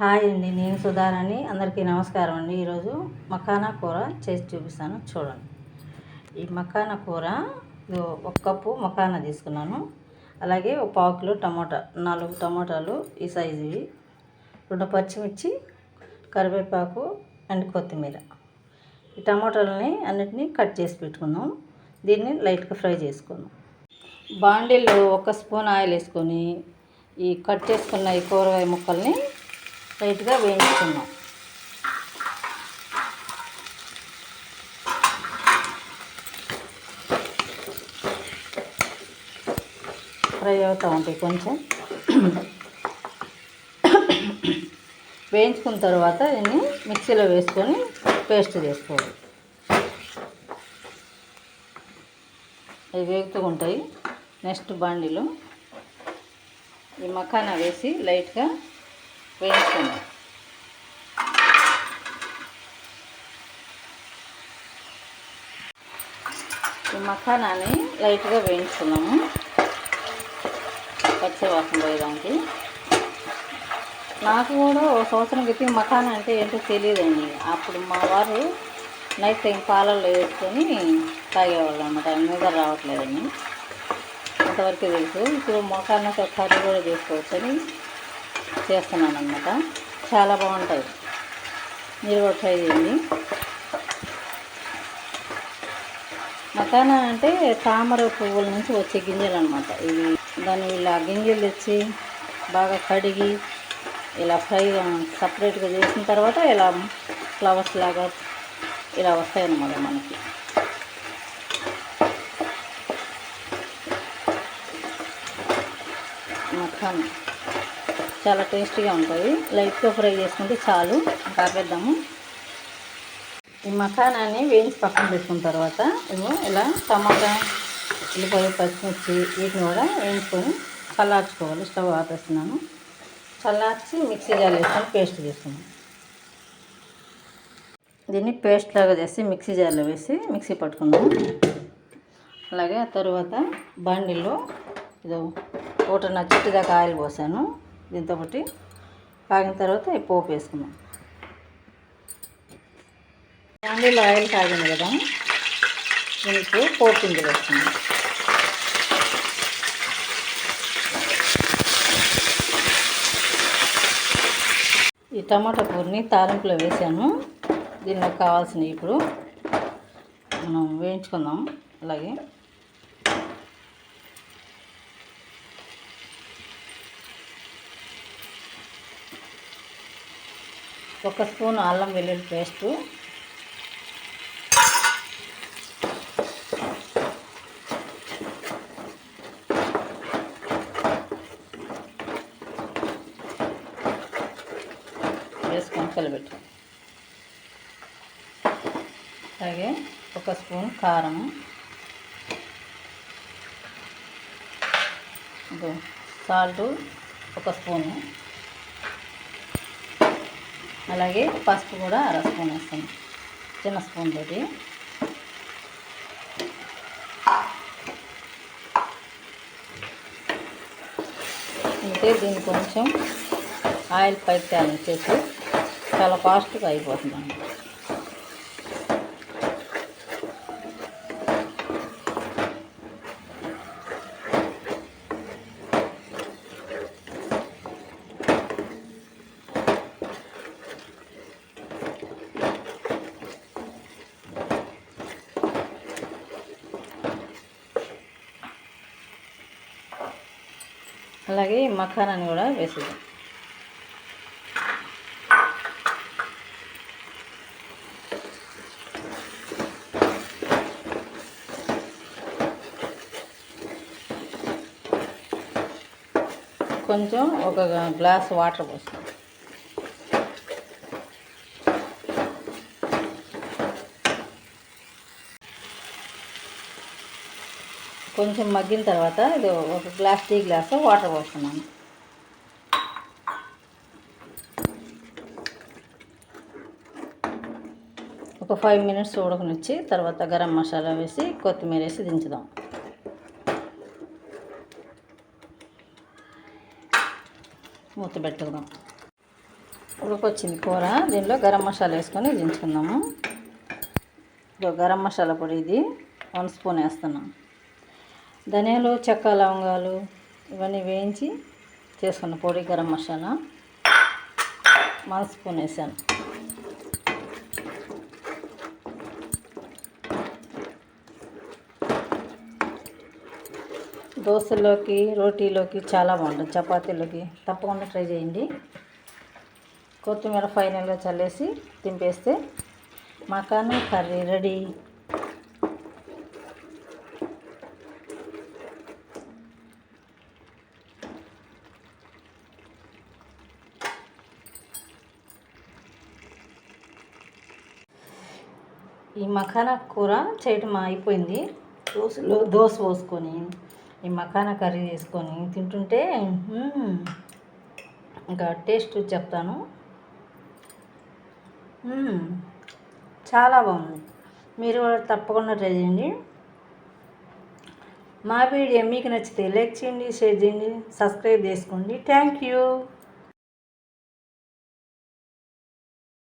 Hi అండి నేను సుధారాణి. అందరికీ నమస్కారం అండి. ఈరోజు మకానా కూర చేసి చూపిస్తాను. చూడండి. ఈ మకానా కూర ఒక కప్పు మకానా తీసుకున్నాను. అలాగే ఒక పావు కిలో టమోటా నాలుగు టమోటాలు ఈ సైజువి రెండు పచ్చిమిర్చి కరివేపాకు అండ్ కొత్తిమీర. ఈ టమోటాలని అన్నిటినీ కట్ చేసి పెట్టుకుందాం. దీన్ని లైట్గా ఫ్రై చేసుకుందాం. బాండీలో ఒక స్పూన్ ఆయిల్ వేసుకొని ఈ కట్ చేసుకున్న ఈ కూరగాయ ముక్కల్ని లైట్గా వేయించుకున్నాం ఫ్రై అవుతూ ఉంటాయి కొంచెం. వేయించుకున్న తర్వాత దీన్ని మిక్సీలో వేసుకొని పేస్ట్ చేసుకోవాలి. అవి వేగుతూ ఉంటాయి. నెక్స్ట్ బాండీలో ఈ మకానా వేసి లైట్గా వేయించుకుందాం. ఈ మకానాని లైట్గా వేయించుకున్నాము పచ్చివాసన పోయేదానికి నాకు కూడా ఒక సంవత్సరం క్రితం మఖానా అంటే ఏంటో తెలియదండి. అప్పుడు మా వారు నైట్ టైం పాలల్లో వేసుకొని తాగేవాళ్ళు అనమాట నిద్ర రావట్లేదని. అంతవరకు తెలుసు. ఇప్పుడు మకానాతో కర్రీ కూడా చేసుకోవచ్చని చేస్తున్నాను అనమాట చాలా బాగుంటాయి. మీరు కూడా ట్రై చేయండి. మకానా అంటే తామర పువ్వుల నుంచి వచ్చే గింజలు అనమాట ఇవి దాన్ని ఇలా గింజలు తెచ్చి బాగా కడిగి ఇలా ఫ్రై సపరేట్గా చేసిన తర్వాత ఇలా ఫ్లవర్స్ లాగా ఇలా వస్తాయన్నమాట మనకి. మకానా చాలా టేస్టీగా ఉంటుంది లైట్గా ఫ్రై చేసుకుంటే చాలు. కాపేద్దాము ఈ మఖానాన్ని వేయించి పక్కన పెట్టుకున్న తర్వాత ఏమో ఇలా టమాటా ఉల్లిపాయ పచ్చిమిర్చి వీటిని కూడా వేయించుకొని చల్లార్చుకోవాలి. స్టవ్ ఆపేస్తున్నాను. చల్లార్చి మిక్సీ జార్లో వేసుకొని పేస్ట్ చేసుకున్నాం దీన్ని పేస్ట్ లాగా చేసి మిక్సీ జార్లో వేసి మిక్సీ పట్టుకున్నాము అలాగే ఆ తర్వాత బండిలో ఇదో ఒకటిన్నర చెట్టు దాకా ఆయిల్ పోసాను. దీంతో ఒకటి కాగిన తర్వాత ఈ పోపు వేసుకుందాం. బండిలో ఆయిల్ కాగింది కదా దీనికి పోపు పిండి వేసుకున్నాం ఈ టమాటా కూరని తాలింపులో వేసాను. దీనిలో కావాల్సినవి ఇప్పుడు మనం వేయించుకుందాం. అలాగే ఒక స్పూన్ అల్లం వెల్లుల్లి పేస్టు. వేసుకొని కలిపెట్టు అలాగే ఒక స్పూన్ కారం. సాల్ట్ ఒక స్పూను. అలాగే పసుపు కూడా అర స్పూన్ వేస్తాను. చిన్న స్పూన్ తోటి. అంటే దీన్ని కొంచెం ఆయిల్ పైకి తేలించేసి చాలా ఫాస్ట్గా అయిపోతుంది అలాగే మఖానాన్ని కూడా వేసేద్దాం. కొంచెం ఒక గ్లాస్ వాటర్ పోస్తాం. కొంచెం మగ్గిన తర్వాత ఇది ఒక గ్లాస్ టీ గ్లాస్ వాటర్ పోస్తున్నాను ఒక ఫైవ్ మినిట్స్ ఉడకనిచ్చి తర్వాత గరం మసాలా వేసి కొత్తిమీర వేసి దించుదాం. మూత పెట్టుకుందాం. ఉడకొచ్చింది కూర దీనిలో గరం మసాలా వేసుకొని దించుకుందాము. గరం మసాలా పొడి ఇది. వన్ స్పూన్ వేస్తున్నాం ధనియాలు చెక్క లవంగాలు ఇవన్నీ వేయించి చేసుకున్న పొడి గరం మసాలా. వన్ స్పూన్ వేసాను. దోశలోకి రోటీలోకి చాలా బాగుంటుంది. చపాతీలోకి తప్పకుండా ట్రై చేయండి. కొత్తిమీర ఫైనల్గా చల్లేసి దింపేస్తే మకాన్ కర్రీ రెడీ. ఈ మఖానా కూర చేయటం అయిపోయింది. దోశలో. దోశ పోసుకొని ఈ మఖానా కర్రీ చేసుకొని తింటుంటే ఇంకా టేస్ట్ చెప్తాను. చాలా బాగుంది. మీరు కూడా తప్పకుండా ట్రై చేయండి. మా వీడియో మీకు నచ్చితే లైక్ చేయండి షేర్ చేయండి సబ్స్క్రైబ్ చేసుకోండి. Thank you.